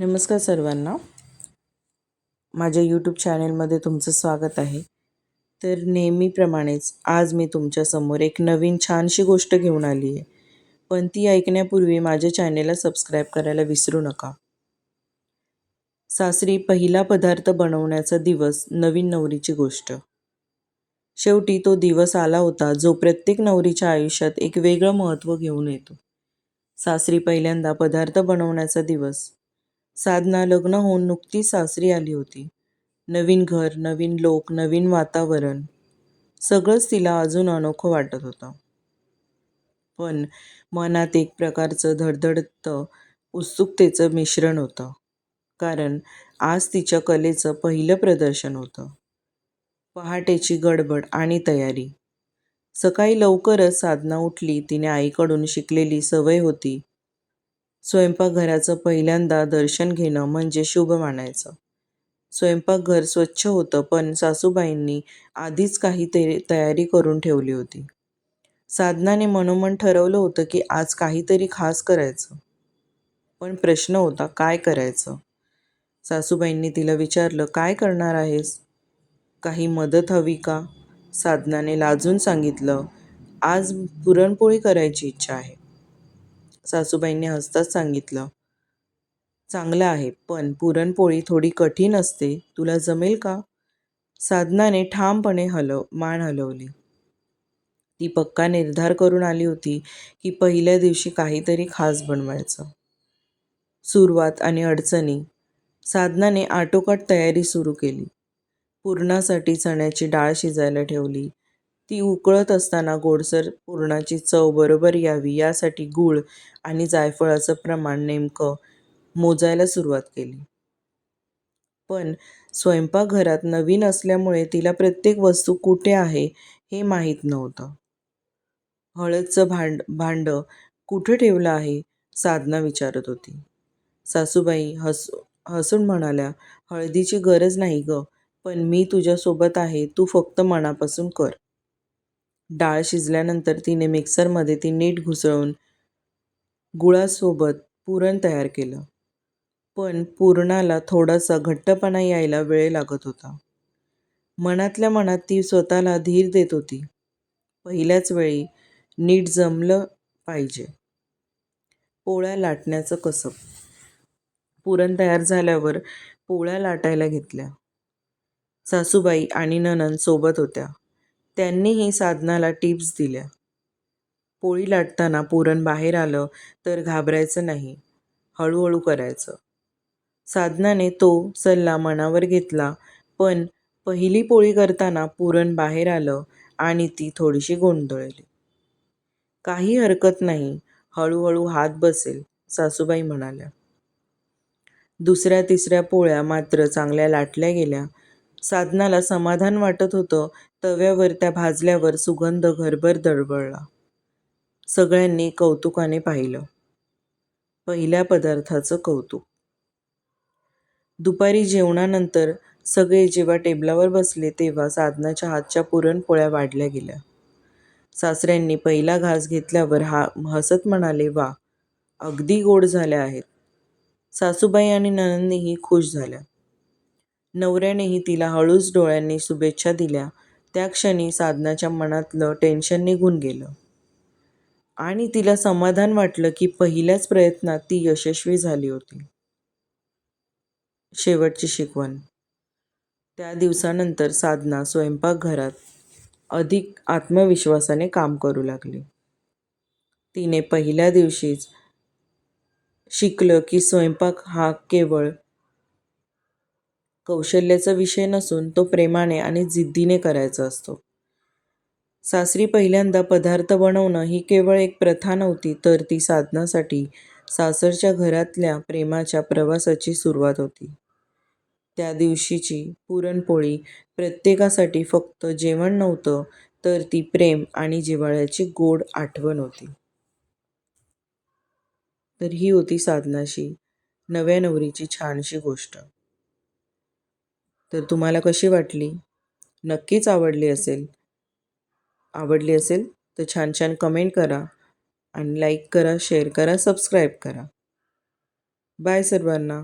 नमस्कार सर्वांना. माझ्या यूट्यूब चॅनेलमध्ये तुमचं स्वागत आहे. तर नेहमीप्रमाणेच आज मी तुमच्यासमोर एक नवीन छानशी गोष्ट घेऊन आली आहे. पण ती ऐकण्यापूर्वी माझ्या चॅनेलला सबस्क्राईब करायला विसरू नका. सासरी पहिला पदार्थ बनवण्याचा दिवस नवीन नवरीची गोष्ट. शेवटी तो दिवस आला होता जो प्रत्येक नवरीच्या आयुष्यात एक वेगळं महत्त्व घेऊन येतो. सासरी पहिल्यांदा पदार्थ बनवण्याचा दिवस. साधना लग्न होऊन नुकतीच सासरी आली होती. नवीन घर नवीन लोक नवीन वातावरण. सगळंच तिला अजून अनोखं वाटत होतं. पण मनात एक प्रकारचं धडधडतं उत्सुकतेचं मिश्रण होतं. कारण आज तिच्या कलेचं पहिलं प्रदर्शन होतं. पहाटेची गडबड आणि तयारी. सकाळी लवकरच साधना उठली तिने आईकडून शिकलेली सवय होती. स्वयंपाकघराचं पहिल्यांदा दर्शन घेणं म्हणजे शुभ मानायचं. स्वयंपाकघर स्वच्छ होतं पण सासूबाईंनी आधीच काही ते तयारी करून ठेवली होती. साधनाने मनोमन ठरवलं होतं की आज काहीतरी खास करायचं. पण प्रश्न होता काय करायचं? सासूबाईंनी तिला विचारलं काय करणार आहेस? काही मदत हवी का? साधनाने लाजून सांगितलं आज पुरणपोळी करायची इच्छा आहे. सासूबाईंनी हसताच सांगितलं. चांगलं आहे पण पुरणपोळी थोडी कठीण असते. तुला जमेल का? साधनाने ठामपणे हलव मान हलवली. ती पक्का निर्धार करून आली होती की पहिल्या दिवशी काहीतरी खास बनवायचं. सुरुवात आणि अडचणी. साधनाने आटोकाट तयारी सुरू केली. पुरणासाठी चण्याची डाळ शिजायला ठेवली. ती उकळत असताना गोडसर पुरणाची चव बरोबर यावी यासाठी गूळ आणि जायफळाचं प्रमाण नेमकं मोजायला सुरुवात केली. पण स्वयंपाकघरात नवीन असल्यामुळे तिला प्रत्येक वस्तू कुठे आहे हे माहीत नव्हतं. हळदचं भांड भांडं कुठे ठेवलं आहे? साधना विचारत होती. सासूबाई हस हसून म्हणाल्या हळदीची गरज नाही ग पण मी तुझ्यासोबत आहे तू फक्त मनापासून कर. डाळ शिजल्यानंतर तिने मिक्सरमध्ये ती नीट घुसळून गुळासोबत पुरण तयार केलं. पण पुरणाला थोडासा घट्टपणा यायला वेळ लागत होता. मनातल्या मनात ती स्वतःला धीर देत होती. पहिल्याच वेळी नीट जमलं पाहिजे. पोळ्या लाटण्याचं कसब. पुरण तयार झाल्यावर पोळ्या लाटायला घेतल्या. सासूबाई आणि ननन सोबत होत्या. त्यांनीही साधनाला टिप्स दिल्या. पोळी लाटताना पुरण बाहेर आलं तर घाबरायचं नाही हळूहळू करायचं. साधनाने तो सल्ला मनावर घेतला पण पहिली पोळी करताना पुरण बाहेर आलं आणि ती थोडीशी गोंधळली. काही हरकत नाही हळूहळू हात बसेल सासूबाई म्हणाल्या. दुसऱ्या तिसऱ्या पोळ्या मात्र चांगल्या लाटल्या गेल्या साधनाला समाधान वाटत होतं तव्यावर त्या भाजल्यावर सुगंध घरभर दळवळला. सगळ्यांनी कौतुकाने पाहिलं. पहिल्या पदार्थाचं कौतुक. दुपारी जेवणानंतर सगळे जेव्हा टेबलावर बसले तेव्हा साधनाच्या हातच्या पुरणपोळ्या वाढल्या गेल्या. सासऱ्यांनी पहिला घास घेतल्यावर हा हसत म्हणाले वा अगदी गोड झाल्या आहेत. सासूबाई आणि ननंदीही खुश झाल्या. नवऱ्यानेही तिला हळूच डोळ्यांनी शुभेच्छा दिल्या. त्या क्षणी साधनाच्या मनातलं टेन्शन निघून गेलं. आणि तिला समाधान वाटलं की पहिल्याच प्रयत्नात ती यशस्वी झाली होती. शेवटची शिकवण. त्या दिवसानंतर साधना स्वयंपाकघरात अधिक आत्मविश्वासाने काम करू लागली. तिने पहिल्या दिवशीच शिकलं की स्वयंपाक हा केवळ कौशल्याचा विषय नसून तो प्रेमाने आणि जिद्दीने करायचा असतो. सासरी पहिल्यांदा पदार्थ बनवणं ही केवळ एक प्रथा नव्हती तर ती साधनासाठी सासरच्या घरातल्या प्रेमाच्या प्रवासाची सुरुवात होती. त्या दिवशीची पुरणपोळी प्रत्येकासाठी फक्त जेवण नव्हतं तर ती प्रेम आणि जिव्हाळ्याची गोड आठवण होती. तर ही होती साधनाशी नव्या नवरीची छानशी गोष्ट. तर तुम्हाला कशी वाटली? नक्कीच आवडली असेल. आवडली असेल तर छान छान कमेंट करा आणि लाईक करा शेअर करा सबस्क्राईब करा. बाय सर्वांना.